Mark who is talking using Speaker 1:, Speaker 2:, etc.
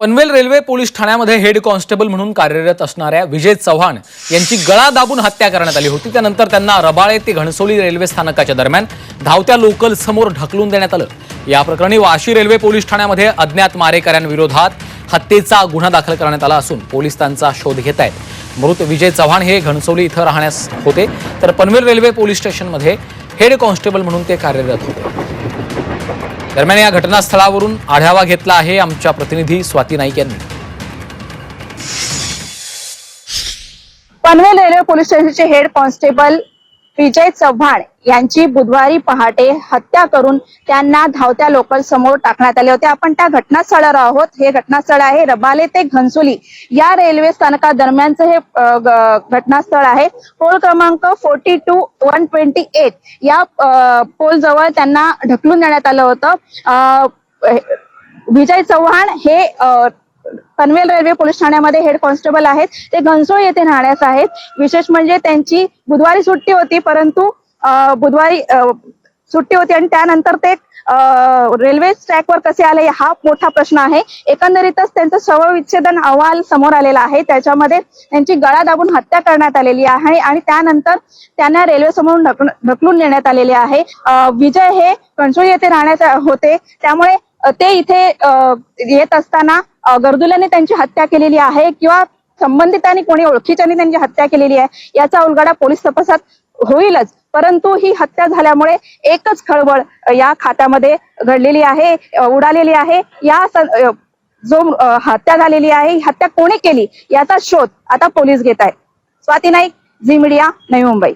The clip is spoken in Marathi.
Speaker 1: पनवेल रेल्वे पोलीस ठाण्यामध्ये हेड कॉन्स्टेबल म्हणून कार्यरत असणाऱ्या विजय चव्हाण यांची गळा दाबून हत्या करण्यात आली होती. त्यानंतर त्यांना रबाळे ते घणसोली रेल्वे स्थानकाच्या दरम्यान धावत्या लोकल समोर ढकलून देण्यात आलं. या प्रकरणी वाशी रेल्वे पोलीस ठाण्यामध्ये अज्ञात मारेकऱ्यांविरोधात हत्येचा गुन्हा दाखल करण्यात आला असून पोलीस त्यांचा शोध घेत आहेत. मृत विजय चव्हाण हे घणसोली इथं राहण्यास होते. तर पनवेल रेल्वे पोलीस स्टेशनमध्ये हेड कॉन्स्टेबल म्हणून ते कार्यरत होते. दरम्यान या घटनास्थळावरून आढावा घेतला आहे आमच्या प्रतिनिधी स्वाती नाईक यांनी.
Speaker 2: पनवेल रेल्वे पोलीस स्टेशनचे हेड कॉन्स्टेबल विजय चव्हाण यांची बुधवारी पहाटे हत्या करून त्यांना धावत्या लोकल समोर टाकण्यात आले होते. आपण त्या घटनास्थळावर आहोत. हे घटनास्थळ आहे रबाले ते घनसोली. या रेल्वे स्थानका दरम्यानचं हे घटनास्थळ आहे. पोल क्रमांक forty two one twenty eight. या पोल जवळ त्यांना ढकलून देण्यात आलं होतं. विजय चव्हाण हे अ, पनवेल रेल्वे पोलीस ठाण्यामध्ये हेड कॉन्स्टेबल आहेत. ते घनसोळ येथे राहण्यास आहेत. विशेष म्हणजे त्यांची बुधवारी सुट्टी होती परंतु बुधवारी सुट्टी होती आणि त्यानंतर ते रेल्वे ट्रॅकवर कसे आले हा मोठा प्रश्न आहे. एकंदरीतच त्यांचं शवविच्छेदन अहवाल समोर आलेला आहे. त्याच्यामध्ये त्यांची गळा दाबून हत्या करण्यात आलेली आहे आणि त्यानंतर त्यांना रेल्वे समोरून ढकलून नेण्यात आलेले आहे. विजय हे कणसोळी येथे राहण्याचे होते. त्यामुळे ते इथे अ, येत असताना गर्दुल्याने त्यांची हत्या केलेली आहे किंवा संबंधितांनी कोणी ओळखीच्यानी त्यांची हत्या केलेली आहे याचा उलगडा पोलीस तपासात होईलच. परंतु ही हत्या झाल्यामुळे एकच खळबळ या खात्यामध्ये घडलेली आहे उडालेली आहे. या जो हत्या झालेली आहे ही हत्या कोणी केली याचा शोध आता पोलीस घेत आहेत. Swati Naik Zee media Navi Mumbai.